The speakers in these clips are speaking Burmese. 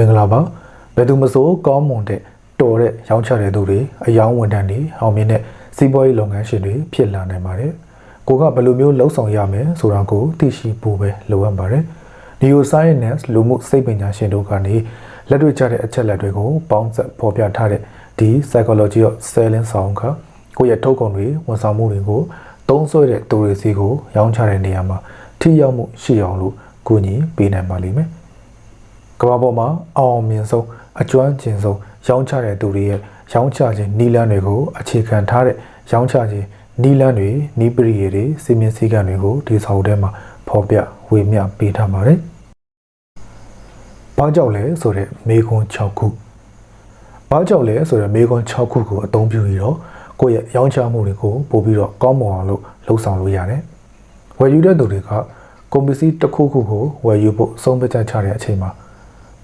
မင်္ဂလာပါဘယ်သူမဆိုကောင်းမွန်တဲ့တော်တဲ့ရောင်းချတဲ့သူတွေအယောင်းဝန်ထမ်းတွေအောင်မြင်တဲ့စီးပွားရေးလုပ်ငန်းရှင်တွေဖြစ်လာနိုင်ပါတယ်ကိုကဘယ်လိုမျိုးလှုပ်ဆောင်ရမယ်ဆိုတာကိုသိရှိဖို့ပဲလိုအပ်ပါတယ် Neuroscience လူမှုစိတ်ပညာရှင်တို့ကနေလက်တွေ့ကျတဲ့အချက်လက်တွေကိုပေါင်းစပ်ဖော်ပြထားတဲ့ဒီ Psychology of Selling ဆောင်ကကိုယ့်ရဲ့ထုတ်ကုန်တွေဝန်ဆောင်မှုတွေကိုသုံးစွဲတဲ့သူတွေစီကိုရောင်းချတဲ့နေရာမှာထိရောက်မှုရှိအောင်လို့ကူညီပေးနိုင်ပါလိမ့်မယ် ကမ္ဘာပေါ်မှာအောင်အောင်မြင်ဆုံးအကျွမ်းကျင်ဆုံးရောင်းချတဲ့သူတွေရဲ့ရောင်းချခြင်းနီလန်းတွေကိုအခြေခံထားတဲ့ရောင်းချခြင်းနီလန်းတွေနီးပရိယေတွေစီမင်းစည်းကမ်းတွေကိုဒီစာအုပ်ထဲမှာဖော်ပြဝေမျှပေးထားပါတယ်။ဘာကြောင့်လဲဆိုတဲ့မေခွန်း6ခုဘာကြောင့်လဲဆိုတဲ့မေခွန်း6ခုကိုအသုံးပြုပြီးတော့ကိုယ့်ရဲ့ရောင်းချမှုတွေကိုပို့ပြီးတော့ကောင်းမွန်အောင်လို့လှုပ်ဆောင်လို့ရတယ်။ဝယ်ယူတဲ့သူတွေကကုန်ပစ္စည်းတစ်ခုခုကိုဝယ်ယူဖို့ဆုံးဖြတ်ချက်ချတဲ့အချိန်မှာ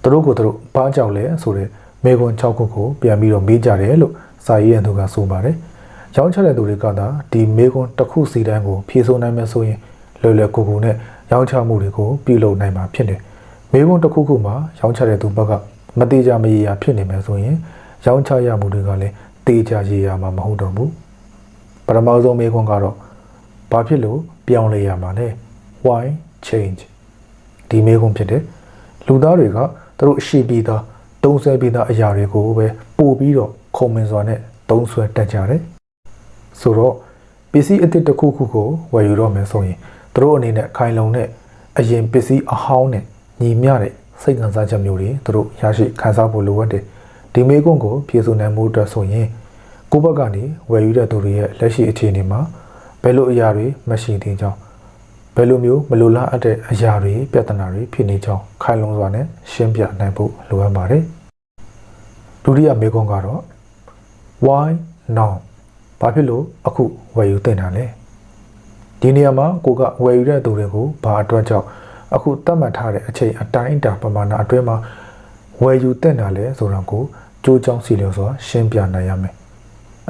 သူတို့ကိုသူတို့ဘာကြောင့်လဲဆိုတဲ့မေခွန်း6ခုကိုပြန်ပြီးတော့မေးကြတယ်လို့စာရေးရန်သူကဆိုပါတယ်။ရောင်းချတဲ့သူတွေကသာဒီမေခွန်းတစ်ခုစီတန်းကိုဖြေဆိုနိုင်မယ်ဆိုရင်လွယ်လွယ်ကူကူနဲ့ရောင်းချမှုတွေကိုပြုလုပ်နိုင်မှာဖြစ်တယ်။မေခွန်းတစ်ခုခုမှာရောင်းချတဲ့သူဘက်ကမသေးကြမရေရာဖြစ်နေမယ်ဆိုရင်ရောင်းချရမှုတွေကလည်းတေးကြရေရာမှာမဟုတ်တော့ဘူး။ပထမဆုံးမေခွန်းကတော့ဘာဖြစ်လို့ပြောင်းလဲရမှာလဲ why change ဒီမေခွန်းဖြစ်တယ်။လူသားတွေက သူတို့ရှိပြီးသားတုံးဆွဲပြီးသားအရာတွေကိုပဲပို့ပြီးတော့ခုံမင်စွာနဲ့တုံးဆွဲတတ်ကြတယ်။ဆိုတော့ပစ္စည်းအသစ်တစ်ခုခုကိုဝယ်ယူတော့မယ်ဆိုရင်သူတို့အနေနဲ့ခိုင်လုံတဲ့အရင်ပစ္စည်းအဟောင်းနဲ့ညီမျှတဲ့စိတ်ခံစားချက်မျိုးတွေသူတို့ရရှိခံစားဖို့လိုအပ်တယ်။ဒီမေကွန်းကိုဖြည့်ဆို့နိုင်မှုအတွက်ဆိုရင်ကိုယ့်ဘက်ကနေဝယ်ယူတဲ့သူတွေရဲ့လက်ရှိအခြေအနေမှာဘယ်လိုအရာတွေမရှိသေးကြောင်း ဘယ်လိုမျိုးမလိုလားအပ်တဲ့အရာတွေပြဿနာတွေဖြစ်နေကြောင်းခိုင်လုံစွာနဲ့ရှင်းပြနိုင်ဖို့လိုအပ်ပါတယ်။ဒုတိယမေကွန်းကတော့ why now ဘာဖြစ်လို့အခုဝယ်ယူတင်တာလဲဒီနေရာမှာကိုကဝယ်ယူတဲ့သူတွေကိုဘာအတွက်ကြောင့်အခုသတ်မှတ်ထားတဲ့အချိန်အတိုင်းအတာပမာဏအတွင်းမှာဝယ်ယူတင်တာလဲဆိုတော့ကိုကြိုးကြောင်းစီလျော်စွာရှင်းပြနိုင်ရမယ်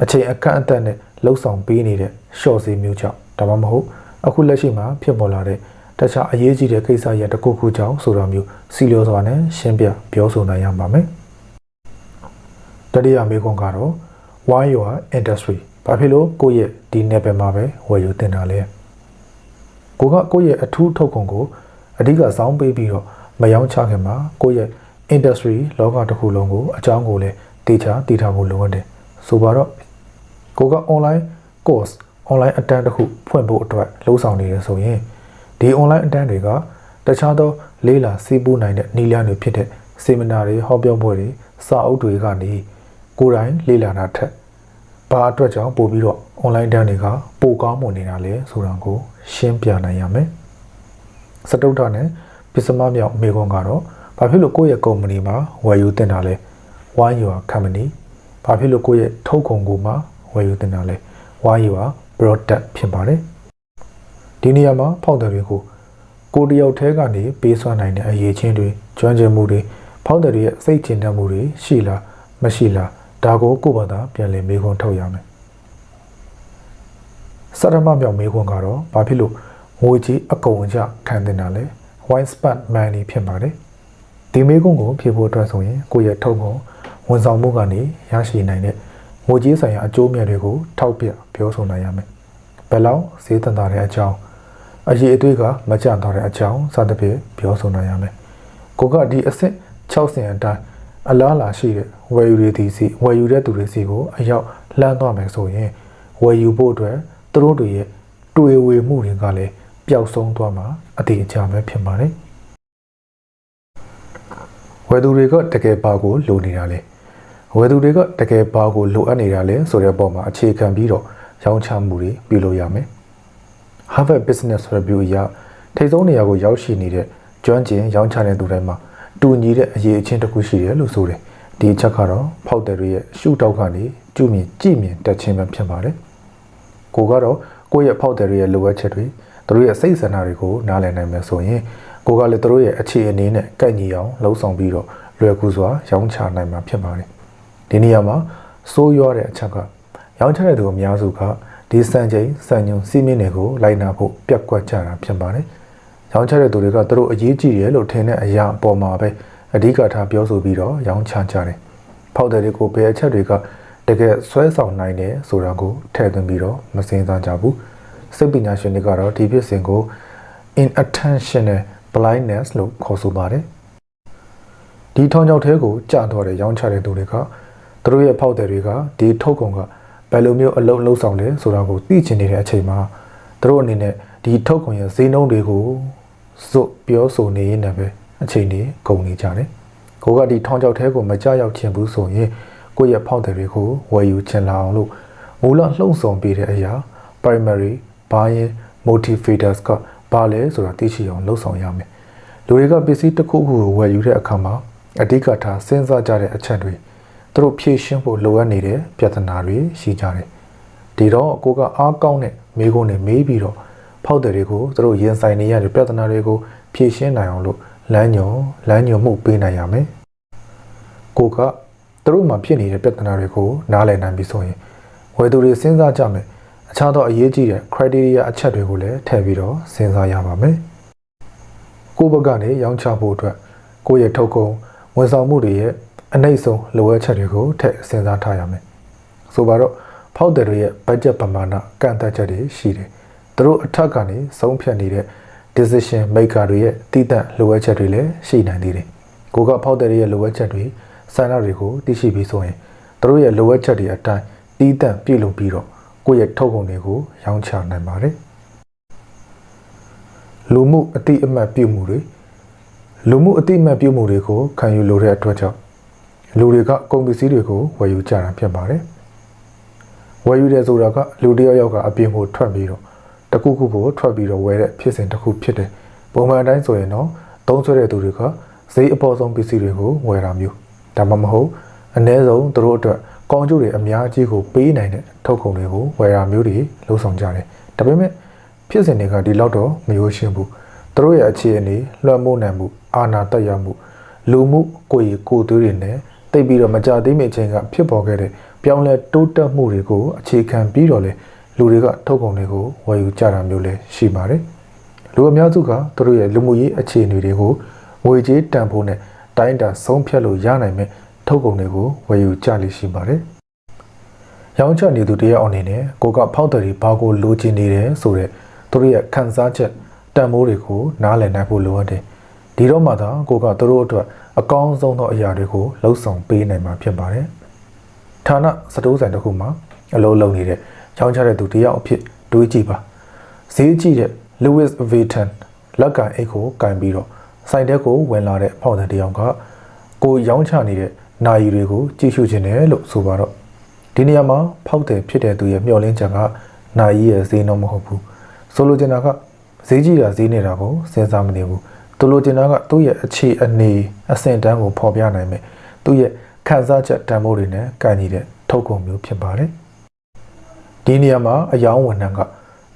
အချိန်အခန့်အသတ်နဲ့လှုပ်ဆောင်ပေးနေတဲ့ short စီမျိုးကြောင့်ဒါမှမဟုတ် အခုလက်ရှိမှာဖြစ်ပေါ်လာတဲ့တခြားအရေးကြီးတဲ့ကိစ္စရပ်တစ်ခုခုကြောင့်ဆိုတာမျိုးစီလျော်စွာနဲ့ရှင်းပြပြောဆိုနိုင်ရပါမယ်တတိယမေးခွန်းကတော့ why your industry ဘာဖြစ်လို့ကိုယ့်ရဲ့ဒီနယ်ပယ်မှာပဲဝယ်ယူတင်တာလဲကိုကကိုယ့်ရဲ့အထူးထုတ်ကုန်ကိုအဓိကစောင်းပေးပြီးတော့မယောင်းချခင်မှာကိုယ့်ရဲ့ industry လောကတစ်ခုလုံးကိုအကြောင်းကိုလည်းတေချာတည်ထားဖို့လိုအပ်တယ်ဆိုပါတော့ကိုက online course online အတန်းတစ်ခုဖွင့်ဖို့အတွက်လှုံ့ဆော်နေရဆိုရင်ဒီ online အတန်းတွေကတခြားသော လေးလာစီးပူးနိုင်တဲ့နည်းလမ်းတွေဖြစ်တဲ့စေမနာတွေဟောပြောပွဲတွေစာအုပ်တွေကနေကိုယ်တိုင်လေ့လာတာထက်ဘာအတွက်ကြောင့်ပို့ပြီးတော့ online တန်းတွေကပိုကောင်းမွန်နေတာလဲဆိုတာကိုရှင်းပြနိုင်ရမယ်။စတုတ္ထနဲ့ပစ္စမမြောက်အမေကွန်ကတော့ဘာဖြစ်လို့ကိုယ့်ရဲ့ company မှာဝယ်ယူတင်တာလဲ why your company ဘာဖြစ်လို့ကိုယ့်ရဲ့ထုတ်ကုန်ကိုမှဝယ်ယူတင်တာလဲ why your product ဖြစ်ပါတယ်။ဒီနေရာမှာဖောက်တယ်တွေကိုကိုတယောက်တည်းကနေပေးစွမ်းနိုင်တဲ့အရေးချင်းတွေကျွမ်းကျင်မှုတွေဖောက်တယ်တွေရဲ့စိတ်ကျဉ်တတ်မှုတွေရှိလားမရှိလားဒါကိုကိုယ့်ဘာသာပြန်လည်မေးခွန်းထုတ်ရမယ်စရမမြောက်မေးခွန်းကတော့ဘာဖြစ်လို့ငွေကြီးအကုန်အကျခံတင်တာလဲ white spot money ဖြစ်ပါတယ်ဒီမေးခွန်းကိုဖြေဖို့အတွက်ဆိုရင်ကိုယ့်ရဲ့ထုတ်ကုန်ဝန်ဆောင်မှုကနေရရှိနိုင်တဲ့ ငွေကြီးဆိုင်ရာအကျိုးမြတ်တွေကိုထောက်ပြပြောဆိုနိုင်ရမယ်ဘယ်လောက်ဈေးတန်တာတဲ့အကြောင်းအရေးအသွေးကမကြတော့တဲ့အကြောင်းစသဖြင့်ပြောဆိုနိုင်ရမယ်ကိုကဒီအဆင့်6ဆင့်အတိုင်းအလားလာရှိတဲ့ဝယ်ယူတွေဒီစီဝယ်ယူတဲ့သူတွေစီကိုအရောက်လှမ်းသွားမယ်ဆိုရင်ဝယ်ယူဖို့အတွက်သူတို့တွေရဲ့တွေ့ဝေမှုတွေကလည်းပျောက်ဆုံးသွားမှာအတိအကျပဲဖြစ်ပါတယ်ဝယ်သူတွေကတကယ်ဘာကိုလိုနေတာလဲ ဝယ်သူတွေကတကယ်ဘာကိုလိုအပ်နေတာလဲဆိုတဲ့ပုံမှာအခြေခံပြီးတော့ရောင်းချမှုတွေပြုလုပ်ရမယ် Harvard Business Review အရထိပ်ဆုံးနေရာကိုရောက်ရှိနေတဲ့ကျွမ်းကျင်ရောင်းချတဲ့သူတွေမှာတူညီတဲ့အရေးအချင်းတစ်ခုရှိတယ်လို့ဆိုတယ်ဒီအချက်ကတော့ဖောက်တယ်တွေရဲ့ရှုထောက်ကနေကျူမြင်ကြည့်မြင်တက်ချင်းပဲဖြစ်ပါတယ်ကိုကတော့ကိုယ့်ရဲ့ဖောက်တယ်တွေရဲ့လိုအပ်ချက်တွေသူတို့ရဲ့စိတ်ဆန္ဒတွေကိုနားလည်နိုင်မယ်ဆိုရင်ကိုကလည်းသူတို့ရဲ့အခြေအနေနဲ့ကိုက်ညီအောင်လှုံ့ဆော်ပြီးတော့လွယ်ကူစွာရောင်းချနိုင်မှာဖြစ်ပါတယ် ဒီနေရာမှာစိုးရွားတဲ့အချက်ကရောင်းချတဲ့သူအများစုကဒီစံချိန်စံညုံစီးမင်းတွေကိုလိုက်နာဖို့ပြက်ကွက်ကြတာဖြစ်ပါတယ်။ရောင်းချတဲ့သူတွေကသူတို့အရေးကြီးတယ်လို့ထင်တဲ့အရာအပေါ်မှာပဲအဓိကထားပြောဆိုပြီးတော့ရောင်းချကြတယ်။ဖောက်တယ်တွေကိုဘယ်အချက်တွေကတကယ်ဆွဲဆောင်နိုင်တယ်ဆိုတာကိုထည့်သွင်းပြီးတော့မစင်စားကြဘူး။စိတ်ပညာရှင်တွေကတော့ဒီဖြစ်စဉ်ကို inattentional blindness လို့ခေါ်ဆိုပါတယ်။ဒီထောင်ချောက်ထဲကိုကြာတော့တဲ့ရောင်းချတဲ့သူတွေက သူတို့ရဲ့ဖောက်တယ်တွေကဒီထုတ်ကုန်ကဘယ်လိုမျိုးအလုံးလုံးဆောင်လဲဆိုတာကိုသိချင်နေတဲ့အချိန်မှာသူတို့အနေနဲ့ဒီထုတ်ကုန်ရဲ့ဈေးနှုန်းတွေကိုဇွတ်ပြောဆိုနေရင်လည်းပဲအချိန်တွေကုန်နေကြတယ်။ကိုကဒီထောင်ချောက်ထဲကိုမကြရောက်ချင်ဘူးဆိုရင်ကိုယ့်ရဲ့ဖောက်တယ်တွေကိုဝယ်ယူချင်လာအောင်လို့မူလလှုံ့ဆော်ပေးတဲ့အရာ primary buying motivators ကဘာလဲဆိုတာသိရှိအောင်လှုံ့ဆော်ရမယ်။လူတွေကပစ္စည်းတစ်ခုခုကိုဝယ်ယူတဲ့အခါမှာအဓိကထားစဉ်းစားကြတဲ့အချက်တွေ သူတို့ဖြည့်ရှင်းဖို့လိုအပ်နေတဲ့ပြဿနာတွေရှိကြတယ်။ဒီတော့ကိုကအားကောင်းတဲ့မိကုန်းနဲ့မေးပြီးတော့ဖောက်တယ်တွေကိုသူတို့ရင်ဆိုင်နေရတဲ့ပြဿနာတွေကိုဖြည့်ရှင်းနိုင်အောင်လို့လမ်းညွန်လမ်းညွန်မှုပေးနိုင်ရမယ်။ကိုကသူတို့မှာဖြစ်နေတဲ့ပြဿနာတွေကိုနားလည်နိုင်ပြီဆိုရင်ဝယ်သူတွေစဉ်းစားကြမယ်။အခြားသောအရေးကြီးတဲ့ criteria အချက်တွေကိုလည်းထည့်ပြီးတော့စဉ်းစားရပါမယ်။ကိုဘက်ကနေရောင်းချဖို့အတွက်ကိုယ့်ရဲ့ထုတ်ကုန်ဝန်ဆောင်မှုတွေရဲ့ အနှိမ့်ဆုံးလိုအပ်ချက်တွေကိုထည့်စဉ်းစားထားရမယ်။ဆိုပါတော့ဖောက်တယ်တွေရဲ့ budget ပမာဏကန့်သတ်ချက်တွေရှိတယ်။သူတို့အထက်ကနေဆုံးဖြတ်နေတဲ့ decision maker တွေရဲ့တည်တံ့လိုအပ်ချက်တွေလည်းရှိနိုင်သေးတယ်။ကိုကဖောက်တယ်တွေရဲ့လိုအပ်ချက်တွေဆန္ဒတွေကိုသိရှိပြီးဆိုရင်သူတို့ရဲ့လိုအပ်ချက်တွေအတိုင်းတည်တံ့ပြည့်လုံပြီးတော့ကိုယ့်ရဲ့ထုတ်ကုန်တွေကိုရောင်းချနိုင်ပါတယ်။လူမှုအတိအမှတ်ပြုမှုတွေလူမှုအတိအမှတ်ပြုမှုတွေကိုခံယူလိုတဲ့အတွက်ကြောင့် လူတွေကကုန်ပစ္စည်းတွေကိုဝယ်ယူကြတာဖြစ်ပါတယ်။ဝယ်ယူတယ်ဆိုတာကလူတစ်ယောက်ယောက်ကအပြင်ကိုထွက်ပြီးတော့တခုခုကိုထွက်ပြီးတော့ဝယ်တဲ့ဖြစ်စဉ်တစ်ခုဖြစ်တယ်။ပုံမှန်အတိုင်းဆိုရင်တော့သုံးဆွဲတဲ့သူတွေကဈေးအပေါ်ဆုံးပစ္စည်းတွေကိုဝယ်တာမျိုးဒါမှမဟုတ်အ ਨੇ ဆုံးသူတို့အတွက်ကောင်းကျိုးတွေအများကြီးကိုပေးနိုင်တဲ့ထုတ်ကုန်တွေကိုဝယ်တာမျိုးတွေလှုံ့ဆော်ကြတယ်။ဒါပေမဲ့ဖြစ်စဉ်တွေကဒီလောက်တော့မရိုးရှင်းဘူး။သူတို့ရဲ့အခြေအနေလွှမ်းမိုးနိုင်မှုအာဏာတက်ရမှုလူမှုကိုယ်ရည်ကိုယ်သွေးတွေနဲ့ တိတ်ပြီးတော့မကြသေးမီအချိန်ကဖြစ်ပေါ်ခဲ့တဲ့ပြောင်းလဲတိုးတက်မှုတွေကိုအခြေခံပြီးတော့လေလူတွေကထုတ်ကုန်တွေကိုဝယ်ယူကြတာမျိုးလည်းရှိပါတယ်။လူအများစုကသူတို့ရဲ့လူမှုရေးအခြေအနေတွေကိုငွေကြေးတန်ဖိုးနဲ့တိုင်းတာဆုံးဖြတ်လို့ရနိုင်မဲ့ထုတ်ကုန်တွေကိုဝယ်ယူကြလိမ့်ရှိပါတယ်။ရောင်းချနေသူတယောက်အနေနဲ့ကိုကဖောက်တယ်ဘာကိုလိုချင်နေတယ်ဆိုတဲ့သူတို့ရဲ့ခံစားချက်တန်ဖိုးတွေကိုနားလည်နိုင်ဖို့လိုအပ်တယ်။ ဒီတော့မှသာကိုကသူတို့အတွက်အကောင်းဆုံးသောအရာတွေကိုလှုပ်ဆောင်ပေးနိုင်မှာဖြစ်ပါတယ်။ဌာနစတိုးဆိုင်တစ်ခုမှာအလုပ်လုပ်နေတဲ့ရောင်းချတဲ့သူတယောက်အဖြစ်တွေးကြည့်ပါ။ဈေးကြည့်တဲ့ Louis Vuitton လက်ကအိတ်ကိုကင်ပြီးတော့ဆိုင်တဲကိုဝင်လာတဲ့ဖောက်တဲ့တယောက်ကကိုရောင်းချနေတဲ့နာယီတွေကိုကြည့်ရှုခြင်းတယ်လို့ဆိုပါတော့ဒီနေရာမှာဖောက်တယ်ဖြစ်တဲ့သူရဲ့မျှော်လင့်ချက်ကနာယီရဲ့ဈေးနှုန်းမဟုတ်ဘူးဆိုလိုချင်တာကဈေးကြီးတာဈေးနေတာကိုစဉ်းစားမနေဘူး သူလိုချင်တာကသူ့ရဲ့အခြေအနေအဆင့်တန်းကိုဖော်ပြနိုင်မယ်သူ့ရဲ့ခံစားချက်တန်ဖိုးတွေနဲ့ကန့်ညီတဲ့ထုတ်ကုန်မျိုးဖြစ်ပါတယ်ဒီနေရာမှာအယောင်းဝန်ထမ်းက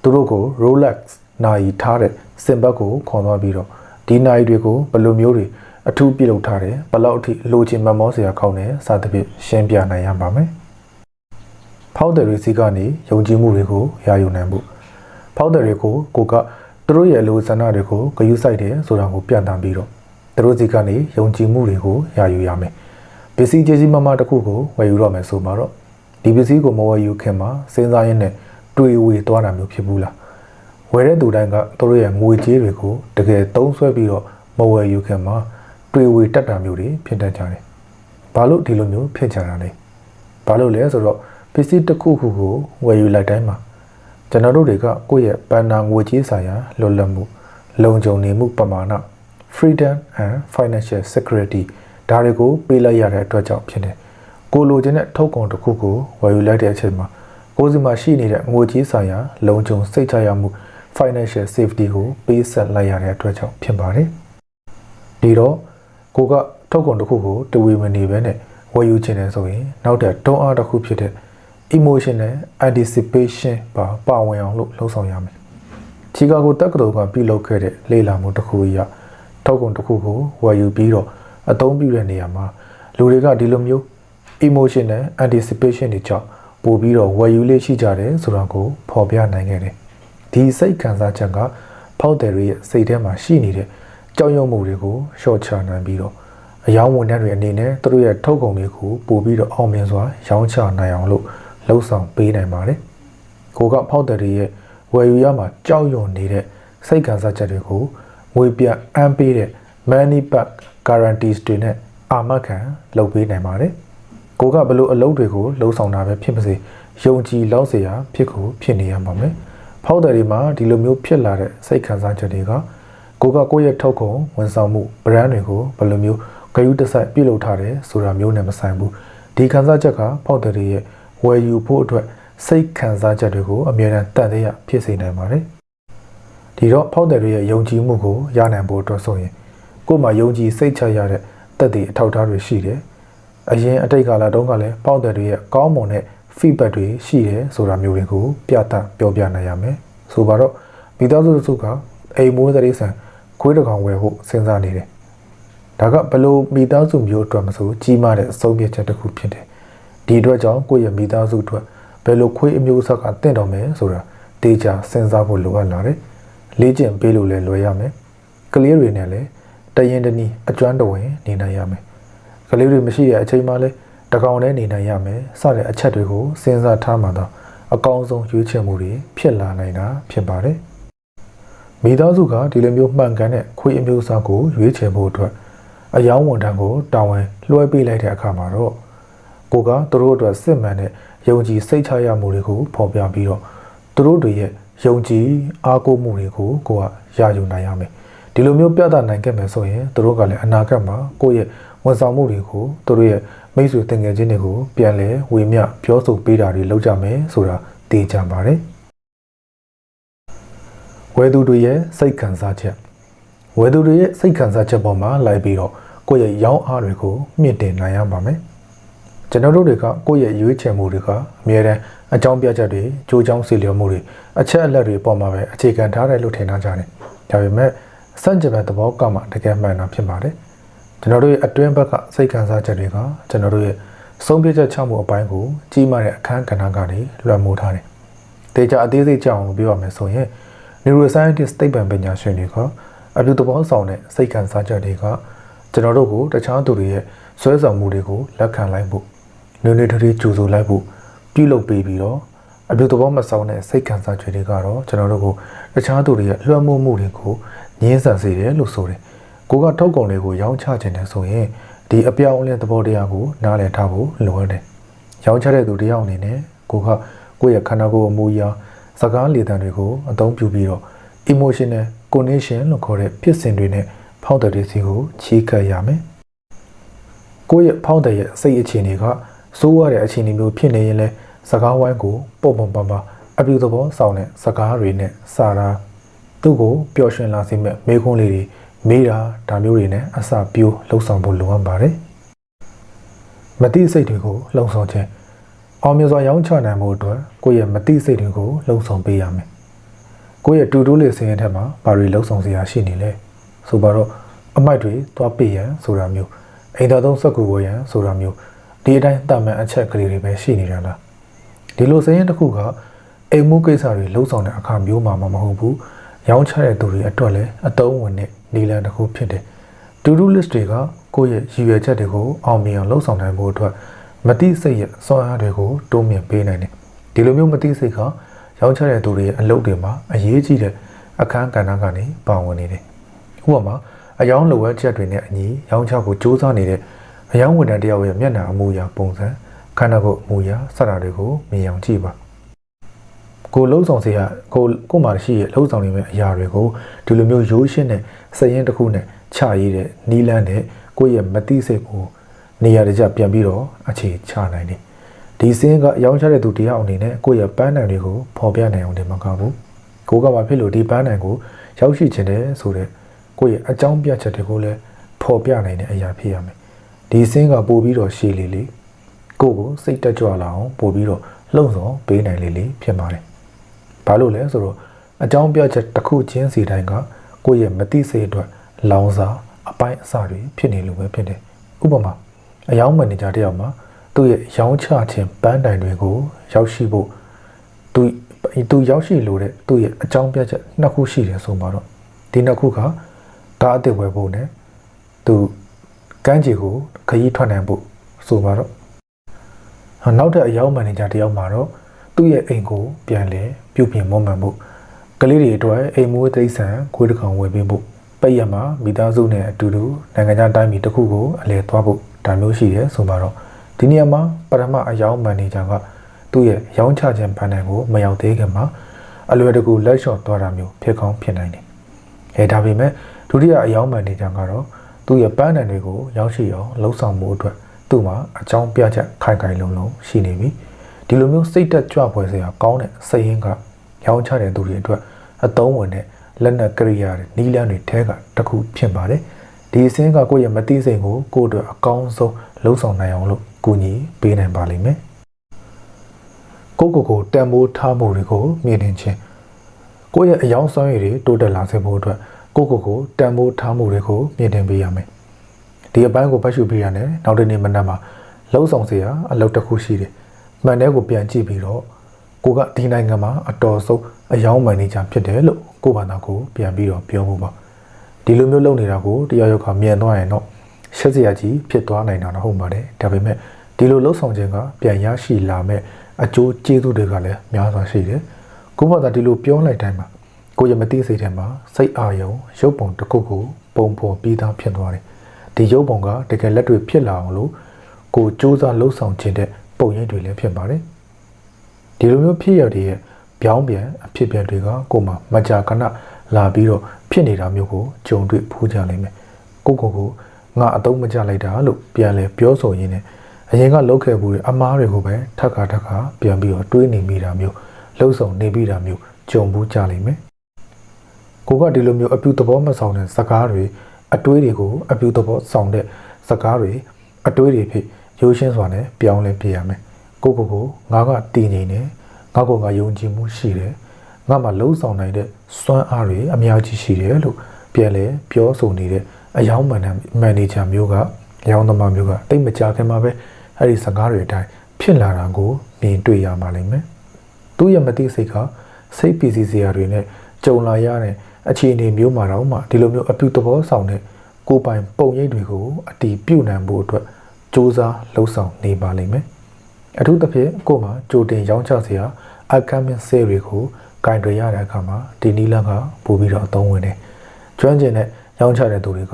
သူတို့ကို Rolex နာယီထားတဲ့စင်ဘတ်ကိုခေါ်သွားပြီးတော့ဒီနာယီတွေကိုဘယ်လိုမျိုးတွေအထူးပြုလုပ်ထားတယ်ဘယ်လောက်အထိလိုချင်မမောစရာကောင်းတယ်စသဖြင့်ရှင်းပြနိုင်ရပါမယ်ဖောက်တယ်တွေစီကနေယုံကြည်မှုတွေကိုရယူနိုင်ဖို့ဖောက်တယ်တွေကိုကိုက သူတို့ရဲ့အလိုဆန္ဒတွေကိုဂရုစိုက်တယ်ဆိုတာကိုပြသပြီးတော့သူတို့စီကနေယုံကြည်မှုတွေကိုရယူရမယ်ပစ္စည်းကြီးကြီးမားမားတစ်ခုကိုဝယ်ယူတော့မယ်ဆိုမှတော့ဒီပစ္စည်းကိုမဝယ်ယူခင်မှာစဉ်းစားရင်းနဲ့တွေးဝေသွားတာမျိုးဖြစ်ဘူးလားဝယ်တဲ့သူတိုင်းကသူတို့ရဲ့ငွေကြေးတွေကိုတကယ်သုံးဆွဲပြီးတော့မဝယ်ယူခင်မှာတွေဝေတက်တာမျိုးတွေဖြစ်တတ်ကြတယ်။ဘာလို့ဒီလိုမျိုးဖြစ်ကြတာလဲ။ဘာလို့လဲဆိုတော့ပစ္စည်းတစ်ခုခုကိုဝယ်ယူလိုက်တိုင်းမှာ ကျွန်တော်တို့တွေကကိုယ့်ရဲ့ဘဏ္ဍာငွေကြေးဆိုင်ရာလွတ်လပ်မှုလုံခြုံနေမှုပမာဏ freedom and financial security ဒါတွေကိုပေးလိုက်ရတဲ့အတွက်ကြောင့်ဖြစ်တယ်။ကိုလိုချင်တဲ့ထုတ်ကုန်တစ်ခုကိုဝယ်ယူလိုက်တဲ့အချိန်မှာကိုယ်စီမှာရှိနေတဲ့ငွေကြေးဆိုင်ရာလုံခြုံစိတ်ချရမှု financial safety ကိုပေးဆက်လိုက်ရတဲ့အတွက်ကြောင့်ဖြစ်ပါတယ်။ဒီတော့ကိုကထုတ်ကုန်တစ်ခုကိုတဝေမနေပဲနဲ့ဝယ်ယူခြင်းတယ်ဆိုရင်နောက်တဲ့တွန်းအားတစ်ခုဖြစ်တဲ့ emotional anticipation ပါပါဝင်အောင်လို့လှုံ့ဆော်ရမယ်။ချီကာဂိုတက္ကသိုလ်ကပြုလုပ်ခဲ့တဲ့လေ့လာမှုတစ်ခုအရထုတ်ကုန်တစ်ခုကိုဝယ်ယူပြီးတော့အသုံးပြုတဲ့နေရာမှာလူတွေကဒီလိုမျိုး emotional anticipation တွေကြောင့်ပို့ပြီးတော့ဝယ်ယူလေးရှိကြတယ်ဆိုတာကိုဖော်ပြနိုင်ခဲ့တယ်။ဒီစိတ်ခံစားချက်ကဖောက်တယ်ရဲ့စိတ်ထဲမှာရှိနေတဲ့ကြောက်ရွံ့မှုတွေကိုရှော့ချနိုင်ပြီးတော့အယောင်းဝန်ထမ်းတွေအနေနဲ့သူတို့ရဲ့ထုတ်ကုန်တွေကိုပို့ပြီးတော့အောင်မြင်စွာရောင်းချနိုင်အောင်လို့ လှုံ့ဆော်ပေးနိုင်ပါတယ်။ကိုကဖောက်တယ်တွေရဲ့ဝယ်ယူရမှာကြောက်ရွံ့နေတဲ့စိတ်ခံစားချက်တွေကိုငွေပြအမ်းပေးတဲ့ money back guarantees တွေနဲ့အာမခံလုပ်ပေးနိုင်ပါတယ်။ကိုကဘလို့အလုပ်တွေကိုလှုံ့ဆော်တာပဲဖြစ်ပါစေယုံကြည်လောက်เสียဖြစ်ကိုဖြစ်နေရပါမယ်။ဖောက်တယ်တွေမှာဒီလိုမျိုးဖြစ်လာတဲ့စိတ်ခံစားချက်တွေကကိုကကိုယ့်ရဲ့ထုတ်ကုန်ဝန်ဆောင်မှု brand တွေကိုဘယ်လိုမျိုးဂရုတစိုက်ပြုလုပ်ထားတယ်ဆိုတာမျိုးနဲ့မဆိုင်ဘူးဒီခံစားချက်ကဖောက်တယ်ရဲ့ ဝယ်ယူဖို့အတွက်စိတ်ခံစားချက်တွေကိုအမြဲတမ်းတန်တဲ့ရဖြစ်စေနိုင်ပါတယ်ဒီတော့ဖောက်တယ်ရဲ့ယုံကြည်မှုကိုရနိုင်ဖို့အတွက်ဆိုရင်ကိုယ်မှာယုံကြည်စိတ်ချရတဲ့တက်တဲ့အထောက်အထားတွေရှိတယ်အရင်အတိတ်ကာလတုန်းကလည်းဖောက်တယ်ရဲ့ကောင်းမွန်တဲ့ feedback တွေရှိတယ်ဆိုတာမျိုးတွေကိုပြသပြောပြနိုင်ရမယ်ဆိုပါတော့မိသားစုစုကအိမ်မိုးသတိဆန်ခွေးတစ်ကောင်ဝယ်ဖို့စဉ်းစားနေတယ်ဒါကဘလို့မိသားစုမျိုးအတွက်မဆိုကြီးမားတဲ့အဆုံးဖြတ်ချက်တစ်ခုဖြစ်တယ် ဒီအတွက်ကြောင့်ကိုယ့်ရဲ့မိသားစုအတွက်ဘယ်လိုခွေးအမျိုးအစားကတင့်တော်မယ်ဆိုတာတေချာစဉ်းစားဖို့လိုအပ်လာတယ်လေ့ကျင့်ပေးလို့လည်းလွယ်ရမယ်ကလေးတွေနဲ့လည်းတရင်တနည်းအကျွမ်းတဝင်နေနိုင်ရမယ်ကလေးတွေမရှိတဲ့အချိန်မှလည်းတကောင်နဲ့နေနိုင်ရမယ်စတဲ့အချက်တွေကိုစဉ်းစားထားမှတော့အကောင်းဆုံးရွေးချယ်မှုတွေဖြစ်လာနိုင်တာဖြစ်ပါတယ်မိသားစုကဒီလိုမျိုးမှန်ကန်တဲ့ခွေးအမျိုးအစားကိုရွေးချယ်ဖို့အတွက်အယောင်းဝန်ထမ်းကိုတာဝန်လွှဲပေးလိုက်တဲ့အခါမှာတော့ ကိုကသူတို့အတွက်စစ်မှန်တဲ့ယုံကြည်စိတ်ချရမှုတွေကိုဖော်ပြပြီးတော့သူတို့တွေရဲ့ယုံကြည်အားကိုးမှုတွေကိုကိုကရယူနိုင်ရမယ်ဒီလိုမျိုးပြသနိုင်ခဲ့မယ်ဆိုရင်သူတို့ကလည်းအနာဂတ်မှာကိုယ့်ရဲ့ဝန်ဆောင်မှုတွေကိုသူတို့ရဲ့မိတ်ဆွေတင်ငယ်ချင်းတွေကိုပြန်လဲဝေမျှပြောဆိုပေးတာတွေလုပ်ကြမယ်ဆိုတာသိကြပါတယ်ဝယ်သူတွေရဲ့စိတ်ခံစားချက်ဝယ်သူတွေရဲ့စိတ်ခံစားချက်ပေါ်မှာလိုက်ပြီးတော့ကိုယ့်ရဲ့ရောင်းအားတွေကိုမြင့်တင်နိုင်ရပါမယ် ကျွန်တော်တို့တွေကကိုယ့်ရဲ့ရွေးချယ်မှုတွေကအမြဲတမ်းအကြောင်းပြချက်တွေကြိုးချောင်းစီလျော်မှုတွေအချက်အလက်တွေပေါ်မှာပဲအခြေခံထားတယ်လို့ထင်ထားကြတယ်ဒါပေမဲ့စန့်ကျင်ဘက်သဘောကမှတကယ်မှန်တာဖြစ်ပါတယ်ကျွန်တော်တို့ရဲ့အတွင်းဘက်ကစိတ်ခံစားချက်တွေကကျွန်တော်တို့ရဲ့ဆုံးဖြတ်ချက်ချမှုအပိုင်းကိုကြီးမားတဲ့အခန်းကဏ္ဍကနေလွှမ်းမိုးထားတယ်တေချာအသေးစိတ်ကြောင်းလို့ပြောရမယ်ဆိုရင် neuroscientist သိပ္ပံပညာရှင်တွေကအပြုသဘောဆောင်တဲ့စိတ်ခံစားချက်တွေကကျွန်တော်တို့ကိုတခြားသူတွေရဲ့ဆွဲဆောင်မှုတွေကိုလက်ခံလိုက်ဖို့ နွေးနွေးထွေးထွေးကြိုဆိုလိုက်ဖို့ပြုလုပ်ပေးပြီးတော့အပြုသဘောမဆောင်တဲ့စိတ်ခံစားချက်တွေကတော့ကျွန်တော်တို့ကိုတခြားသူတွေရဲ့လွှမ်းမိုးမှုတွေကိုညှင်းဆန်စေတယ်လို့ဆိုတယ်ကိုကထုတ်ကုန်တွေကိုရောင်းချခြင်းနဲ့ဆိုရင်ဒီအပြောင်းအလဲသဘောတရားကိုနားလည်ထားဖို့လိုအပ်တယ်ရောင်းချတဲ့သူတယောက်အနေနဲ့ကိုကကိုယ့်ရဲ့ခန္ဓာကိုယ်အမူအရာစကားလေသံတွေကိုအသုံးပြုပြီးတော့ emotional connection လို့ခေါ်တဲ့ဖြစ်စဉ်တွေနဲ့ဖောက်တဲ့ဒီစီကိုချီးကပ်ရမယ်။ကိုယ့်ရဲ့ဖောက်တဲ့ရဲ့စိတ်အခြေအနေက စိုးရတဲ့အခြေအနေမျိုးဖြစ်နေရင်လဲစကားဝိုင်းကိုပုံပုံပန်းပန်းအပြုသဘောဆောင်တဲ့စကားတွေနဲ့စာတာသူ့ကိုပျော်ရွှင်လာစေမဲ့မေးခွန်းလေးတွေမေးတာဒါမျိုးတွေနဲ့အစာပြိုးလှုပ်ဆောင်ဖို့လိုအပ်ပါတယ်။မတိစိတ်တွေကိုလှုံ့ဆော်ခြင်းအောင်မြင်စွာရောင်းချနိုင်ဖို့အတွက်ကိုယ့်ရဲ့မတိစိတ်တွေကိုလှုံ့ဆော်ပေးရမယ်။ကိုယ့်ရဲ့တူတူလေးစင်ရင်ထက်မှာဘာတွေလှုံ့ဆော်စရာရှိနေလဲ။ဆိုပါတော့အမိုက်တွေသွားပေးရန်ဆိုတာမျိုးအိမ်တော်သုံးစက်ကူဝယ်ရန်ဆိုတာမျိုး ဒီအတိုင်းတာမန်အချက်ကလေးတွေပဲရှိနေတာလား။ဒီလိုစင်ရင်တစ်ခုကအိမ်မှုကိစ္စတွေလှုံ့ဆော်တဲ့အခါမျိုးမှမဟုတ်ဘူး။ရောင်းချတဲ့သူတွေအတွက်လည်းအတုံးဝင်တဲ့နီလန်တစ်ခုဖြစ်တယ်။ to do list တွေကကိုယ့်ရဲ့ရည်ရွယ်ချက်တွေကိုအောင်မြင်အောင်လှုပ်ဆောင်နိုင်ဖို့အတွက်မတိစိတ်ရဲ့စွမ်းအားတွေကိုတိုးမြင့်ပေးနိုင်တယ်။ဒီလိုမျိုးမတိစိတ်ကရောင်းချတဲ့သူတွေရဲ့အလုပ်တွေမှာအရေးကြီးတဲ့အခန်းကဏ္ဍကနေပါဝင်နေတယ်။ဥပမာအယောင်းလိုဝက်ချက်တွေနဲ့အညီရောင်းချဖို့စ조사နေတဲ့ အယောင်းဝန်ထမ်းတယောက်ရဲ့မျက်နှာအမူအရာပုံစံခန္ဓာကိုယ်အမူအရာစတာတွေကိုမြင်အောင်ကြည့်ပါ။ကိုလုံးဆောင်စေရကိုကိုမှရှိရဲ့လုံးဆောင်နေမယ့်အရာတွေကိုဒီလိုမျိုးရိုးရှင်းတဲ့စရင်တစ်ခုနဲ့ချရေးတဲ့နီးလန်းတဲ့ကိုယ့်ရဲ့မတိစိတ်ကိုနေရာတကျပြန်ပြီးတော့အခြေချနိုင်တယ်ဒီစင်းကရောင်းချတဲ့သူတယောက်အနေနဲ့ကိုယ့်ရဲ့ပန်းနိုင်တွေကိုဖော်ပြနိုင်အောင်တင်မကောင်းဘူးကိုကဘာဖြစ်လို့ဒီပန်းနိုင်ကိုရောက်ရှိခြင်းတဲ့ဆိုတဲ့ကိုယ့်ရဲ့အကြောင်းပြချက်တွေကိုလည်းဖော်ပြနိုင်တဲ့အရာဖြစ်ရမယ် ဒီစင်းကပို့ပြီးတော့ရှည်လေလေကိုကိုစိတ်တက်ကြွလာအောင်ပို့ပြီးတော့လှုံ့ဆော်ပေးနိုင်လေလေဖြစ်ပါတယ်ဘာလို့လဲဆိုတော့အကြောင်းပြချက်တစ်ခုချင်းစီတိုင်းကကိုယ့်ရဲ့မတိစိတ်အတွက်လောင်စာအပိုင်းအစတွေဖြစ်နေလို့ပဲဖြစ်တယ်ဥပမာအယောင်းမန်နေဂျာတယောက်မှာသူ့ရဲ့ရောင်းချခြင်းပန်းတိုင်တွေကိုရောက်ရှိဖို့သူသူရောက်ရှိလို့တဲ့သူ့ရဲ့အကြောင်းပြချက်နှစ်ခုရှိတယ်ဆိုမှာတော့ဒီနှစ်ခုကကားအသစ်ဝယ်ဖို့နဲ့သူ ကကမ်းခြေကိုခရီးထွက်နိုင်ဖို့ဆိုပါတော့ဟာနောက်ထပ်အယောက်မန်နေဂျာတယောက်မှာတော့သူ့ရဲ့အိမ်ကိုပြန်လဲပြုပြင်မွမ်းမံဖို့ကလေးတွေအတွက်အိမ်မွေးတိရစ္ဆာန်ခွေးတစ်ကောင်ဝယ်ပေးဖို့ပိတ်ရမှာမိသားစုနဲ့အတူတူနိုင်ငံခြားတိုင်းပြည်တစ်ခုကိုအလဲသွားဖို့ဒါမျိုးရှိတယ်ဆိုပါတော့ဒီနေရာမှာပထမအယောက်မန်နေဂျာကသူ့ရဲ့ရောင်းချခြင်းပန်းတိုင်ကိုမရောက်သေးခင်မှာအလွယ်တကူလက်လျှော့သွားတာမျိုးဖြစ်ကောင်းဖြစ်နိုင်တယ်။အဲဒါပေမဲ့ဒုတိယအယောက်မန်နေဂျာကတော့ သူ့ရဲ့ပန်းတိုင်တွေကိုရောက်ရှိအောင်လှုံ့ဆော်မှုအတွက်သူ့မှာအကြောင်းပြချက်ခိုင်ခိုင်လုံလုံရှိနေပြီ။ဒီလိုမျိုးစိတ်သက်ကြွပွဲစရာကောင်းတဲ့စိတ်ရင်းကရောင်းချတဲ့သူတွေအတွက်အသုံးဝင်တဲ့လက်နက်ကရိယာတွေနီးလန်းတွေထဲကတစ်ခုဖြစ်ပါတယ်။ဒီအစင်းကကိုယ့်ရဲ့မသိစိမ်ကိုကိုယ့်အတွက်အကောင်းဆုံးလှုံ့ဆော်နိုင်အောင်လို့ကူညီပေးနိုင်ပါလိမ့်မယ်။ကိုယ့်ကိုယ်ကိုတန်ဖိုးထားမှုတွေကိုမြင်တင်ခြင်းကိုယ့်ရဲ့အယောင်စွမ်းရည်တွေတိုးတက်လာစေဖို့အတွက် ကိုယ့်ကိုယ်ကိုတန်ဖိုးထားမှုတွေကိုမြင်တင်ပေးရမယ်။ဒီအပိုင်းကိုဖတ်ရှုပေးရတယ်နောက်တစ်နေ့မနက်မှာလှုပ်ဆောင်စရာအလုပ်တစ်ခုရှိတယ်။မှန်တဲ့ကိုပြန်ကြည့်ပြီးတော့ကိုကဒီနိုင်ငံမှာအတော်ဆုံးအယောင်မန်နေဂျာဖြစ်တယ်လို့ကိုဘာသာကိုပြန်ပြီးတော့ပြောမှုပါဒီလိုမျိုးလုပ်နေတာကိုတရားရောက်ကမြင်သွားရင်တော့ရှက်စရာကြီးဖြစ်သွားနိုင်တာတော့ဟုတ်ပါတယ်ဒါပေမဲ့ဒီလိုလှုပ်ဆောင်ခြင်းကပြန်ရရှိလာမဲ့အကျိုးကျေးဇူးတွေကလည်းများစွာရှိတယ်ကိုဘာသာဒီလိုပြောလိုက်တိုင်းမှာ ကိုရမသိစိတ်ထဲမှာစိတ်အာယုံရုပ်ပုံတစ်ခုကိုပုံပေါ်ပြီးသားဖြစ်သွားတယ်ဒီရုပ်ပုံကတကယ်လက်တွေ့ဖြစ်လာအောင်လို့ကိုစူးစမ်းလှုပ်ဆောင်ခြင်းတဲ့ပုံရိပ်တွေလည်းဖြစ်ပါတယ်ဒီလိုမျိုးဖြစ်ရတဲ့ပြောင်းပြန်အဖြစ်ပြန်တွေကကိုမှမကြာခဏလာပြီးတော့ဖြစ်နေတာမျိုးကိုကြုံတွေ့ဖူးကြလိမ့်မယ်ကိုကိုကိုငါအတုံးမကြလိုက်တာလို့ပြန်လဲပြောဆိုရင်းနဲ့အရင်ကလောက်ခဲ့ဘူးတဲ့အမားတွေကိုပဲထပ်ခါထပ်ခါပြန်ပြီးတော့တွေးနေမိတာမျိုးလှုပ်ဆောင်နေပြီးတာမျိုးကြုံဘူးကြလိမ့်မယ် ကိုကဒီလိုမျိုးအပြူသဘောမဆောင်တဲ့စကားတွေအတွေးတွေကိုအပြူသဘောဆောင်တဲ့စကားတွေအတွေးတွေဖြစ်ရိုးရှင်းစွာနဲ့ပြောင်းလဲပြရမယ်ကိုကိုကိုငါကတည်နေတယ်ငါကငါယုံကြည်မှုရှိတယ်ငါမှလှုံ့ဆော်နိုင်တဲ့စွမ်းအားတွေအများကြီးရှိတယ်လို့ပြန်လဲပြောဆိုနေတဲ့အယောင်မန်မန်နေဂျာမျိုးကရောင်းသမားမျိုးကတိတ်မကြခင်မှာပဲအဲ့ဒီစကားတွေအတိုင်းဖြစ်လာတာကိုမြင်တွေ့ရမှာလိမ့်မယ်သူ့ရဲ့မသိစိတ်ကစိတ်ပီစီစရာတွေနဲ့ကြုံလာရတဲ့ အခြေအနေမျိုးမှာတော့မှဒီလိုမျိုးအပြုသဘောဆောင်တဲ့ကိုပိုင်ပုံရိပ်တွေကိုအတီးပြုတ်နိုင်ဖို့အတွက်စ조사လှုပ်ဆောင်နေပါလိမ့်မယ်အထူးသဖြင့်ကို့မှာကြိုတင်ရောင်းချစရာအကမ်းမင်းဆေးတွေကိုကင်တွေရတဲ့အခါမှာဒီနီလန်ကပို့ပြီးတော့အသုံးဝင်တယ်။ကျွမ်းကျင်တဲ့ရောင်းချတဲ့သူတွေက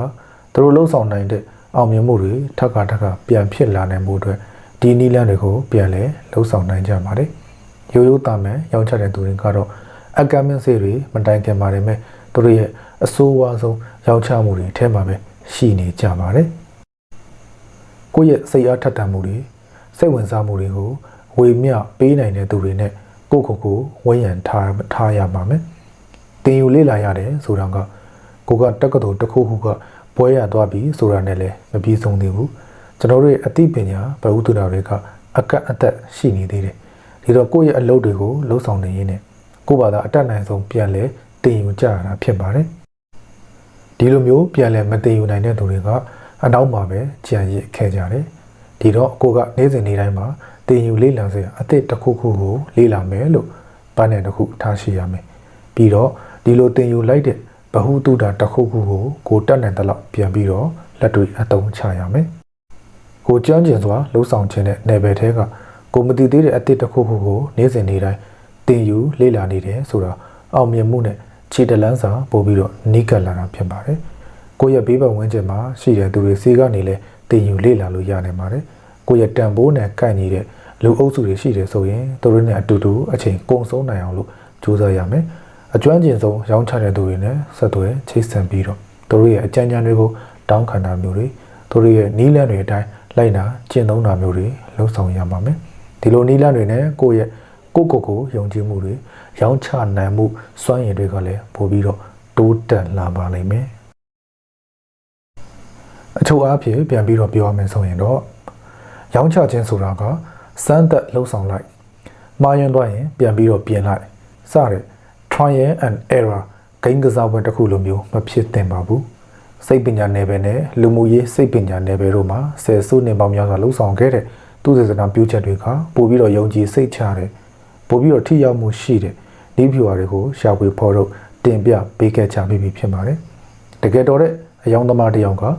သူတို့လှုပ်ဆောင်နိုင်တဲ့အောင်မြင်မှုတွေထပ်ခါထပ်ခါပြန်ဖြစ်လာနိုင်မှုအတွက်ဒီနီလန်တွေကိုပြန်လဲလှုပ်ဆောင်နိုင်ကြပါတယ်။ရိုးရိုးသားမယ်ရောင်းချတဲ့သူတွေကတော့အကမ်းမင်းဆေးတွေမတိုင်ခင်ပါတယ်မဲ့ သူတို့ရဲ့အဆိုးဝါးဆုံးရောင်းချမှုတွေအဲမှာပဲရှိနေကြပါတယ်။ကိုယ့်ရဲ့စိတ်အားထက်သန်မှုတွေစိတ်ဝင်စားမှုတွေကိုဝေမျှပေးနိုင်တဲ့သူတွေနဲ့ကိုကိုကိုဝန်းရံထားထားရပါမယ်။တင်ယူလေ့လာရတယ်ဆိုတာကကိုကတက္ကသိုလ်တစ်ခုခုကပွဲရသွားပြီဆိုတာနဲ့လည်းမပြီးဆုံးသေးဘူး။ကျွန်တော်တို့ရဲ့အသိပညာဗဟုသုတတွေကအကန့်အသတ်ရှိနေသေးတယ်။ဒီတော့ကိုယ့်ရဲ့အလုပ်တွေကိုလှုပ်ဆောင်နေရင်းနဲ့ကိုယ့်ဘာသာအတက်နိုင်ဆုံးပြန်လဲ တင်ယူကြရတာဖြစ်ပါတယ်။ဒီလိုမျိုးပြန်လဲမတင်ယူနိုင်တဲ့သူတွေကအနောက်မှာပဲကြံရစ်ခဲ့ကြတယ်။ဒီတော့ကိုကနေ့စဉ်နေ့တိုင်းမှာတင်ယူလေ့လာစရာအသစ်တစ်ခုခုကိုလေ့လာမယ်လို့ပန်းနယ်တစ်ခုထားရှိရမယ်ပြီးတော့ဒီလိုတင်ယူလိုက်တဲ့ဘဟုတုတာတစ်ခုခုကိုကိုတက်နိုင်တဲ့လောက်ပြန်ပြီးတော့လက်တွေ့အသုံးချရမယ်ကိုကြမ်းကျင်စွာလှုပ်ဆောင်ခြင်းတဲ့နယ်ပယ်ထဲကကိုမတည်သေးတဲ့အသစ်တစ်ခုခုကိုနေ့စဉ်နေ့တိုင်းတင်ယူလေ့လာနေတယ်ဆိုတာအောင်မြင်မှုနဲ့ ခြေတလန်းစာပို့ပြီးတော့နီးကပ်လာတာဖြစ်ပါတယ်ကိုရဲ့ဘေးပတ်ဝန်းကျင်မှာရှိတဲ့သူတွေစီကနေလဲတင်ယူလေ့လာလို့ရနိုင်ပါတယ်ကိုရဲ့တန်ဖိုးနဲ့ကိုက်နေတဲ့လူအုပ်စုတွေရှိတယ်ဆိုရင်သူတို့နဲ့အတူတူအချိန်ကုန်ဆုံးနိုင်အောင်လို့ကြိုးစားရမယ်အကျွမ်းကျင်ဆုံးရောင်းချတဲ့သူတွေနဲ့ဆက်သွယ်ချိတ်ဆက်ပြီးတော့သူတို့ရဲ့အကြံဉာဏ်တွေကိုတောင်းခံတာမျိုးတွေသူတို့ရဲ့နီးလန့်တွေအတိုင်းလိုက်နာကျင့်သုံးတာမျိုးတွေလှုပ်ဆောင်ရပါမယ်ဒီလိုနီးလန့်တွေနဲ့ကိုယ့်ရဲ့ကိုယ့်ကိုယ်ကိုယုံကြည်မှုတွေ ရောင်းချနိုင်မှုစွမ်းရည်တွေကလည်းပိုပြီးတော့တိုးတက်လာပါလိမ့်မယ်အချို့အားဖြင့်ပြန်ပြီးတော့ပြောရမယ်ဆိုရင်တော့ရောင်းချခြင်းဆိုတာကစမ်းသက်လှုပ်ဆောင်လိုက်မှားယွင်းသွားရင်ပြန်ပြီးတော့ပြင်လိုက်စတဲ့ trial and error ဂိမ်းကစားပွဲတစ်ခုလိုမျိုးမဖြစ်သင့်ပါဘူးစိတ်ပညာနယ်ပယ်နဲ့လူမှုရေးစိတ်ပညာနယ်ပယ်တို့မှာဆယ်စုနှစ်ပေါင်းများစွာလှုပ်ဆောင်ခဲ့တဲ့သူစေစနာပြုချက်တွေကပို့ပြီးတော့ယုံကြည်စိတ်ချတဲ့ပို့ပြီးတော့ထိရောက်မှုရှိတဲ့ ဒီဖြူဝါတွေကိုရှာဖွေဖော်ထုတ်တင်ပြပေးခဲ့ကြပြီဖြစ်ပါတယ်တကယ်တော့တဲ့အယောင်သမားတယောက်ကအ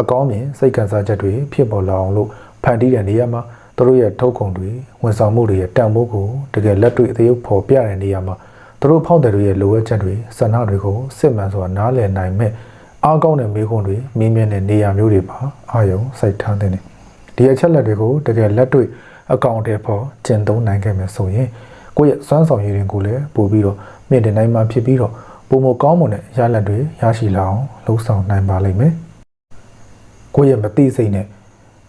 အကောင်းမြင်စိတ်ခံစားချက်တွေဖြစ်ပေါ်လာအောင်လို့ဖန်တီးတဲ့နေရာမှာသူတို့ရဲ့ထုတ်ကုန်တွေဝန်ဆောင်မှုတွေရဲ့တန်ဖိုးကိုတကယ်လက်တွေ့အသေးဖော်ပြတဲ့နေရာမှာသူတို့ဖောက်တယ်တွေရဲ့လိုအပ်ချက်တွေစံနှတွေကိုစစ်မှန်စွာနားလည်နိုင်မဲ့အားကောင်းတဲ့မေးခွန်းတွေမင်းမြန်းတဲ့နေရာမျိုးတွေမှာအာယုံစိုက်ထားတဲ့နေဒီအချက်လက်တွေကိုတကယ်လက်တွေ့အကောင့်တွေပေါ်ကျင့်သုံးနိုင်ခဲ့မယ်ဆိုရင် ကိုယ့်ရဲ့စွမ်းဆောင်ရည်တွေကိုလည်းပို့ပြီးတော့မြင့်တင်နိုင်မှဖြစ်ပြီးတော့ပုံမကောင်းမွန်တဲ့ရလဒ်တွေရရှိလာအောင်လှုံ့ဆော်နိုင်ပါလိမ့်မယ်ကိုယ့်ရဲ့မသိစိတ်နဲ့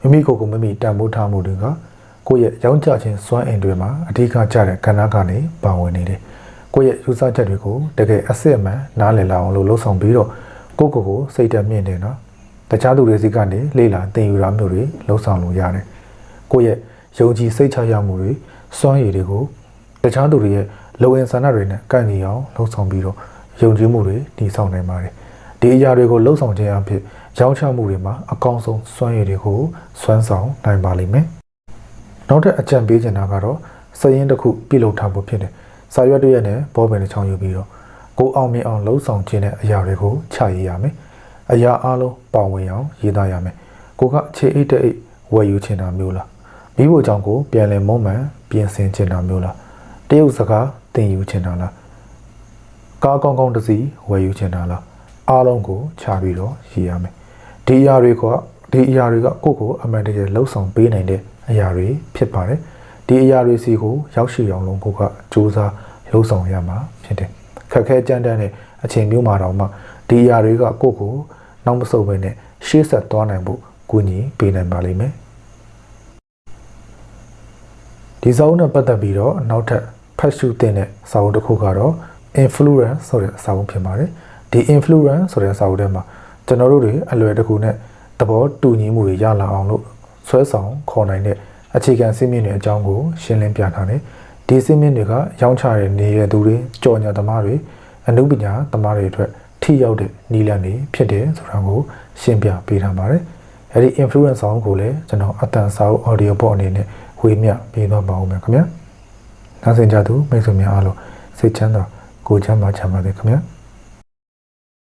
မိမိကိုယ်ကိုမိမိတန်ဖိုးထားမှုတွေကကိုယ့်ရဲ့ရောင်းချခြင်းစွမ်းအင်တွေမှာအဓိကကျတဲ့ကဏ္ဍကနေပါဝင်နေတယ်ကိုယ့်ရဲ့ယူဆချက်တွေကိုတကယ်အစစ်အမှန်နားလည်လာအောင်လို့လှုံ့ဆော်ပြီးတော့ကိုယ့်ကိုယ်ကိုစိတ်တက်မြင့်တယ်နော်တခြားသူတွေစီကနေလေ့လာသင်ယူတာမျိုးတွေလှုံ့ဆော်လို့ရတယ်ကိုယ့်ရဲ့ယုံကြည်စိတ်ချရမှုတွေစွမ်းရည်တွေကို တခြားသူတွေရဲ့လုံရင်ဆန္ဒတွေနဲ့ကန့်ညီအောင်လှုံ့ဆော်ပြီးတော့ယုံကြည်မှုတွေတည်ဆောက်နိုင်ပါတယ်ဒီအရာတွေကိုလှုံ့ဆော်ခြင်းအဖြစ်ရောင်းချမှုတွေမှာအကောင်းဆုံးစွမ်းရည်တွေကိုစွမ်းဆောင်နိုင်ပါလိမ့်မယ်နောက်ထပ်အကြံပေးချင်တာကတော့စည်ရင်တစ်ခုပြုလုပ်ထားဖို့ဖြစ်တယ်စာရွက်တစ်ရက်နဲ့ဘောပင်တစ်ချောင်းယူပြီးတော့ကိုအောင်မြင်အောင်လှုံ့ဆော်ခြင်းတဲ့အရာတွေကိုချရေးရမယ်အရာအလုံးပေါဝင်အောင်ရေးသားရမယ်ကိုကခြေအိတ်တဲ့အိတ်ဝယ်ယူချင်တာမျိုးလားမိဖို့ကြောင့်ကိုပြန်လည်မုံမှန်ပြင်ဆင်ချင်တာမျိုးလား တရုတ်စကားသင်ယူချင်တာလားကားကောင်းကောင်းတစ်စီးဝယ်ယူချင်တာလားအားလုံးကိုခြားပြီးတော့ရေးရမယ်ဒီအရာတွေကဒီအရာတွေကကိုယ့်ကိုအမှန်တကယ်လှုပ်ဆောင်ပေးနိုင်တဲ့အရာတွေဖြစ်ပါတယ်ဒီအရာတွေစီကိုရောက်ရှိအောင်လုံးကိုကစူးစမ်းလှုပ်ဆောင်ရမှာဖြစ်တယ်ခက်ခဲကြမ်းတမ်းတဲ့အချိန်မျိုးမှာတော့မှဒီအရာတွေကကိုယ့်ကိုနောက်မဆုတ်ဘဲနဲ့ရှေ့ဆက်သွားနိုင်ဖို့ကူညီပေးနိုင်ပါလိမ့်မယ်ဒီစာအုပ်နဲ့ပတ်သက်ပြီးတော့နောက်ထပ် ဖတ်ရှုသင့်တဲ့စာအုပ်တစ်ခုကတော့ influence ဆိုတဲ့စာအုပ်ဖြစ်ပါတယ်ဒီ influence ဆိုတဲ့စာအုပ်ထဲမှာကျွန်တော်တို့တွေအလွယ်တကူနဲ့သဘောတူညီမှုတွေရလာအောင်လို့ဆွဲဆောင်ခေါ်နိုင်တဲ့အခြေခံစည်းမျဉ်းတွေအကြောင်းကိုရှင်းလင်းပြထားတယ်ဒီစည်းမျဉ်းတွေကရောင်းချတဲ့နေရသူတွေကြော်ညာသမားတွေအမှုပညာသမားတွေအတွက်ထိရောက်တဲ့နီလန်တွေဖြစ်တယ်ဆိုတာကိုရှင်းပြပေးထားပါတယ်အဲဒီ influence ဆောင်ကိုလည်းကျွန်တော်အတန်စာအုပ် audio book အနေနဲ့ဝေမျှပေးသွားပါဦးမယ်ခင်ဗျာ နားဆင်ကြသူမိတ်ဆွေများအားလုံးစိတ်ချမ်းသာကိုယ်ချမ်းသာချမ်းသာတယ်ခင်ဗျာ